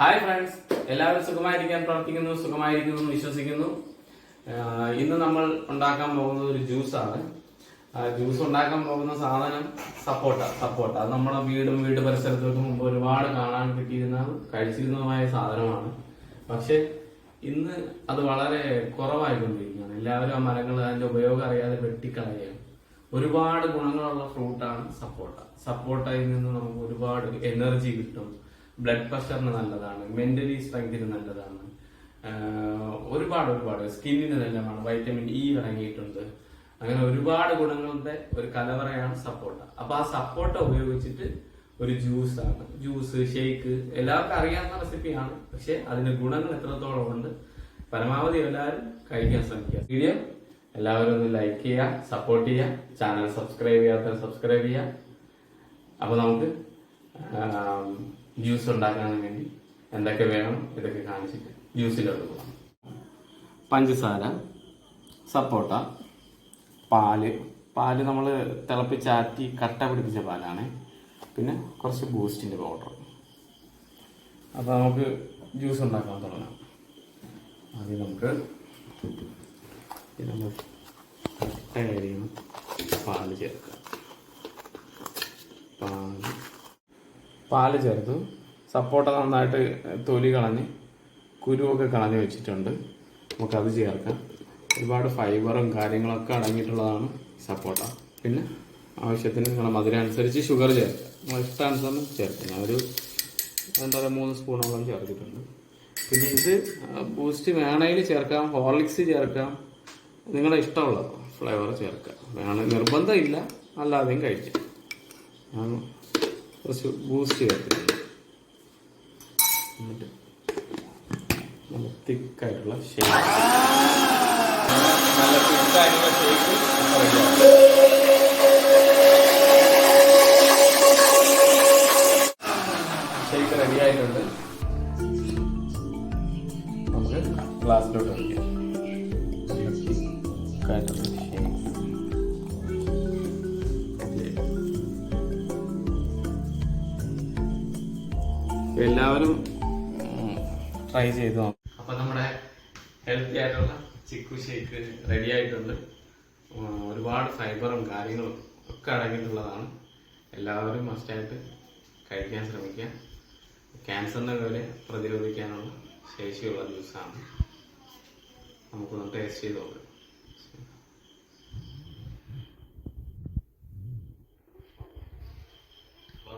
Hi friends. എല്ലാവരും സുഖമായിരിക്കാൻ പ്രവർത്തിക്കുന്നു സുഖമായിരിക്കുന്നു എന്ന് വിശ്വസിക്കുന്നു. ഇന്ന് നമ്മൾ ഉണ്ടാക്കാൻ പോകുന്നത് ഒരു ജ്യൂസാണ് ജ്യൂസ് ഉണ്ടാക്കാൻ പോകുന്ന സാധനം സപ്പോട്ട സപ്പോട്ട. അത് നമ്മുടെ വീടും വീട് പരിസരത്തൊക്കെ മുമ്പ് ഒരുപാട് കാണാൻ കിട്ടിയിരുന്ന കഴിച്ചിരുന്നതുമായ സാധനമാണ്. പക്ഷെ ഇന്ന് അത് വളരെ കുറവായിക്കൊണ്ടിരിക്കുകയാണ്. എല്ലാവരും ആ മരങ്ങൾ അതിന്റെ ഉപയോഗം അറിയാതെ വെട്ടിക്കളയുകയാണ്. ഒരുപാട് ഗുണങ്ങളുള്ള ഫ്രൂട്ടാണ് സപ്പോട്ട. സപ്പോട്ടയിൽ നിന്ന് നമുക്ക് ഒരുപാട് എനർജി കിട്ടും. ബ്ലഡ് പ്രഷറിന് നല്ലതാണ് മെന്റലി സ്ട്രെങ്തിന് നല്ലതാണ്. ഒരുപാട് ഒരുപാട് സ്കിന്നിന് നല്ലതാണ് വൈറ്റമിൻ ഇ അടങ്ങിയിട്ടുണ്ട് അങ്ങനെ ഒരുപാട് ഗുണങ്ങളുടെ ഒരു കലവറയാണ് സപ്പോട്ട. അപ്പൊ ആ സപ്പോട്ട ഉപയോഗിച്ചിട്ട് ഒരു ജ്യൂസ് ആണ് ജ്യൂസ് ഷേക്ക് എല്ലാവർക്കും അറിയാവുന്ന റെസിപ്പിയാണ് പക്ഷെ അതിന്റെ ഗുണങ്ങൾ എത്രത്തോളം ഉണ്ട് പരമാവധി എല്ലാവരും കഴിക്കാൻ ശ്രമിക്കുക. വീഡിയോ എല്ലാവരും ഒന്ന് ലൈക്ക് ചെയ്യുക സപ്പോർട്ട് ചെയ്യുക ചാനൽ സബ്സ്ക്രൈബ് ചെയ്യാത്ത സബ്സ്ക്രൈബ് ചെയ്യുക. അപ്പൊ നമുക്ക് ജ്യൂസ് ഉണ്ടാക്കാൻ വേണ്ടി എന്തൊക്കെ വേണം ഇതൊക്കെ കാണിച്ചിട്ട് ജ്യൂസിലോട്ട് പോകാം. പഞ്ചസാര സപ്പോട്ട പാൽ. പാൽ നമ്മൾ തിളപ്പിച്ചാറ്റി കട്ട പിടിപ്പിച്ച പാലാണ്. പിന്നെ കുറച്ച് ബൂസ്റ്റിന്റെ പൗഡർ. അപ്പോൾ നമുക്ക് ജ്യൂസ് ഉണ്ടാക്കാൻ തുടങ്ങാം. ആദ്യം നമുക്ക് നമ്മൾ പാൽ ചേർക്കാം പാൽ ചേർത്തു. സപ്പോട്ട നന്നായിട്ട് തൊലി കളഞ്ഞ് കുരുവൊക്കെ കളഞ്ഞ് വെച്ചിട്ടുണ്ട്. നമുക്കത് ചേർക്കാം. ഒരുപാട് ഫൈബറും കാര്യങ്ങളൊക്കെ അടങ്ങിയിട്ടുള്ളതാണ് സപ്പോട്ട. പിന്നെ ആവശ്യത്തിന് നിങ്ങളുടെ മധുരം അനുസരിച്ച് ഷുഗർ ചേർക്കുക നമ്മൾ ഇഷ്ടാനുസരണം ചേർക്കുക ഞാനൊരു എന്താ പറയുക മൂന്ന് സ്പൂണോളം ചേർത്തിട്ടുണ്ട്. പിന്നെ ഇത് ബൂസ്റ്റ് വേണമെങ്കിൽ ചേർക്കാം ഹോർലിക്സ് ചേർക്കാം. നിങ്ങളുടെ ഇഷ്ടമുള്ള ഫ്ലേവർ ചേർക്കാം. വേണ നിർബന്ധമില്ല അല്ലാതെയും കഴിക്കാം. കുറച്ച് ബൂസ്റ്റ് ചേർത്തിട്ടുണ്ട് എന്നിട്ട് നല്ല തിക്കായിട്ടുള്ള ഷേക്ക് നല്ല തിക്കായിട്ടുള്ള ഷേക്ക് ഷേക്ക് റെഡി ആയിട്ടുണ്ട്. നമുക്ക് ഗ്ലാസ്സിലോട്ട് ഒഴിക്കാം എല്ലാവരും ട്രൈ ചെയ്തു നോക്കാം. അപ്പൊ നമ്മുടെ ഹെൽത്തി ആയിട്ടുള്ള ചിക്കു ഷേക്ക് റെഡി ആയിട്ടുണ്ട്. ഒരുപാട് ഫൈബറും കാര്യങ്ങളും ഒക്കെ അടങ്ങിയിട്ടുള്ളതാണ്. എല്ലാവരും മസ്റ്റായിട്ട് കഴിക്കാൻ ശ്രമിക്കുക. ക്യാൻസറിനെ വരെ പ്രതിരോധിക്കാനുള്ള ശേഷിയുള്ള ജ്യൂസാണ് നമുക്കൊന്ന് ടേസ്റ്റ് ചെയ്ത് നോക്കാം.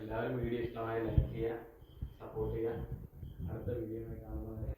എല്ലാവരും വീഡിയോ ഇഷ്ടമായി ലൈക്ക് ചെയ്യുക. സപ്പോർട്ട് ചെയ്യുക അടുത്ത വീഡിയോ കാണുന്നത്